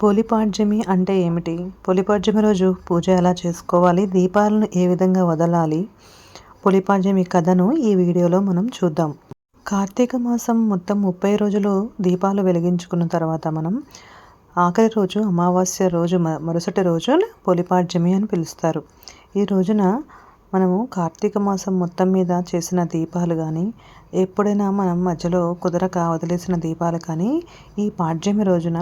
పొలిపాడ్యమి అంటే ఏమిటి? పొలిపాడ్యమి రోజు పూజ ఎలా చేసుకోవాలి? దీపాలను ఏ విధంగా వదలాలి? పొలిపాడ్యమి కథను ఈ వీడియోలో మనం చూద్దాం. కార్తీక మాసం మొత్తం ముప్పై రోజులు దీపాలు వెలిగించుకున్న తర్వాత మనం ఆఖరి రోజు అమావాస్య రోజు మరుసటి రోజు పొలిపాడ్యమి అని పిలుస్తారు. ఈ రోజున మనము కార్తీక మాసం మొత్తం మీద చేసిన దీపాలు కానీ ఎప్పుడైనా మనం మధ్యలో కుదరక వదిలేసిన దీపాలు కానీ ఈ పాడ్యమి రోజున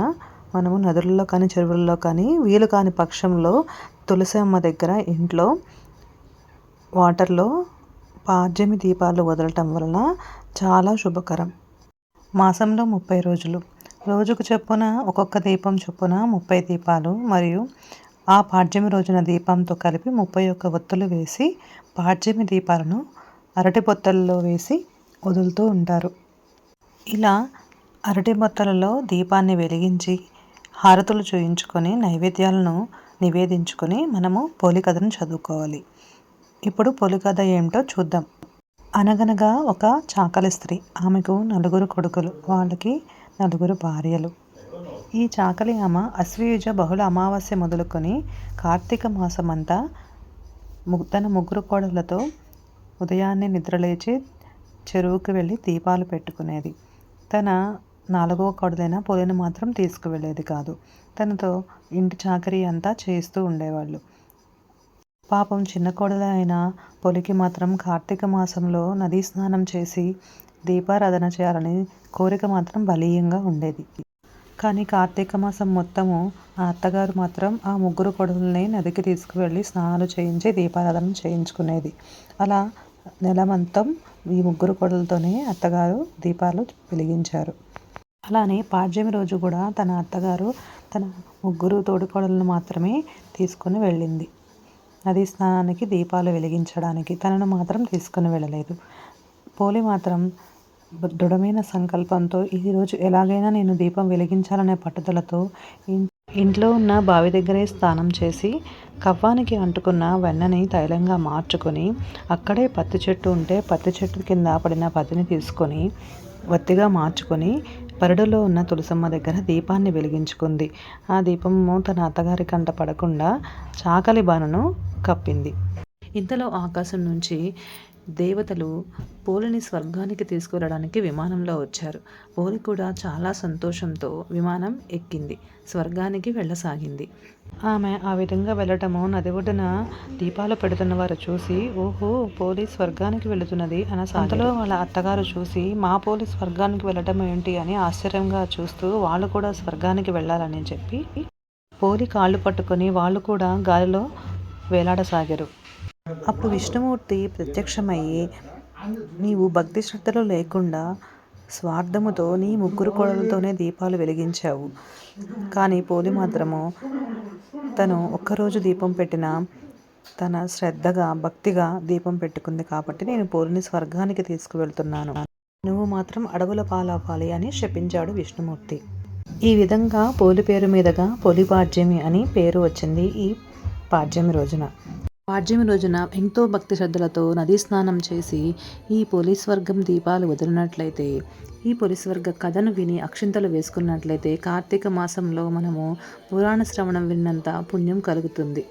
మనము నదులలో కానీ చెరువుల్లో కానీ వీలు కాని పక్షంలో తులసి అమ్మ దగ్గర ఇంట్లో వాటర్లో పాడ్యమి దీపాలు వదలటం వలన చాలా శుభకరం. మాసంలో ముప్పై రోజులు. రోజుకు చొప్పున ఒక్కొక్క దీపం చొప్పున ముప్పై దీపాలు మరియు ఆ పాడ్యమి రోజున దీపంతో కలిపి ముప్పై ఒక్క ఒత్తులు వేసి పాడ్యమి దీపాలను అరటి బొత్తలలో వేసి వదులుతూ ఉంటారు. ఇలా అరటి బొత్తలలో దీపాన్ని వెలిగించి హారతులు చూయించుకొని నైవేద్యాలను నివేదించుకొని మనము పోలికథను చదువుకోవాలి. ఇప్పుడు పోలికథ ఏమిటో చూద్దాం. అనగనగా ఒక చాకలి స్త్రీ ఆమెకు నలుగురు కొడుకులు వాళ్ళకి నలుగురు భార్యలు. ఈ చాకలి ఆమె అశ్వయుజ బహుళ అమావాస్య మొదలుకొని కార్తీక మాసం అంతా తన ముగ్గురు కోడలతో ఉదయాన్నే నిద్రలేచి చెరువుకు వెళ్ళి దీపాలు పెట్టుకునేది. తన నాలుగవ కొడదైన పొలిని మాత్రం తీసుకువెళ్ళేది కాదు. తనతో ఇంటి చాకరీ అంతా చేస్తూ ఉండేవాళ్ళు. పాపం చిన్న కోడలు అయిన పొలికి మాత్రం కార్తీక మాసంలో నదీ స్నానం చేసి దీపారాధన చేయాలని కోరిక మాత్రం బలీయంగా ఉండేది. కానీ కార్తీక మాసం మొత్తము ఆ అత్తగారు మాత్రం ఆ ముగ్గురు కొడుకుల్ని నదికి తీసుకువెళ్ళి స్నానాలు చేయించి దీపారాధన చేయించుకునేది. అలా నెల మొత్తం ఈ ముగ్గురు కొడులతోనే అత్తగారు దీపాలు వెలిగించారు. అలానే పాడ్యమి రోజు కూడా తన అత్తగారు తన ముగ్గురు తోడుకోడలను మాత్రమే తీసుకొని వెళ్ళింది. నదీ స్నానానికి దీపాలు వెలిగించడానికి తనను మాత్రం తీసుకుని వెళ్ళలేదు. పోలి మాత్రం దృఢమైన సంకల్పంతో ఈరోజు ఎలాగైనా నేను దీపం వెలిగించాలనే పట్టుదలతో ఇంట్లో ఉన్న బావి దగ్గరే స్నానం చేసి కవ్వానికి అంటుకున్న వెన్నని తైలంగా మార్చుకొని అక్కడే పత్తి చెట్టు ఉంటే పత్తి చెట్టు కింద పడిన పత్తిని తీసుకొని వత్తిగా మార్చుకొని పరడులో ఉన్న తులసమ్మ దగ్గర దీపాన్ని వెలిగించుకుంది. ఆ దీపము తన అత్తగారి కంట పడకుండా చాకలి బాణను కప్పింది. ఇంతలో ఆకాశం నుంచి దేవతలు పోలిని స్వర్గానికి తీసుకువెళ్ళడానికి విమానంలో వచ్చారు. పోలి కూడా చాలా సంతోషంతో విమానం ఎక్కింది. స్వర్గానికి వెళ్ళసాగింది. ఆమె ఆ విధంగా వెళ్ళటము నది ఒడ్డున దీపాలు పెడుతున్న వారు చూసి ఓహో పోలి స్వర్గానికి వెళుతున్నది అన్న సంతలో వాళ్ళ అత్తగారు చూసి మా పోలి స్వర్గానికి వెళ్ళటం ఏంటి అని ఆశ్చర్యంగా చూస్తూ వాళ్ళు కూడా స్వర్గానికి వెళ్ళాలని చెప్పి పోలి కాళ్ళు పట్టుకొని వాళ్ళు కూడా గాలిలో వేలాడసాగారు. అప్పుడు విష్ణుమూర్తి ప్రత్యక్షమయ్యి నీవు భక్తి శ్రద్ధలు లేకుండా స్వార్థముతో నీ ముగ్గురు కోడలతోనే దీపాలు వెలిగించావు. కానీ పోలి మాత్రము. తను ఒక్కరోజు దీపం పెట్టిన తన శ్రద్ధగా భక్తిగా దీపం పెట్టుకుంది కాబట్టి నేను పోలిని స్వర్గానికి తీసుకువెళ్తున్నాను. నువ్వు మాత్రం అడవుల పాలవ్వాలి అని శపించాడు విష్ణుమూర్తి. ఈ విధంగా పోలి పేరు మీదుగా పోలి పాడ్యమి అని పేరు వచ్చింది ఈ పాడ్యమి రోజున. పాడ్యమి రోజున ఎంతో భక్తి శ్రద్ధలతో నదీ స్నానం చేసి ఈ పోలీస్వర్గం దీపాలు వదిలినట్లయితే ఈ పోలీస్వర్గ కథను విని అక్షింతలు వేసుకున్నట్లయితే కార్తీక మాసంలో మనము పురాణ శ్రవణం విన్నంత పుణ్యం కలుగుతుంది.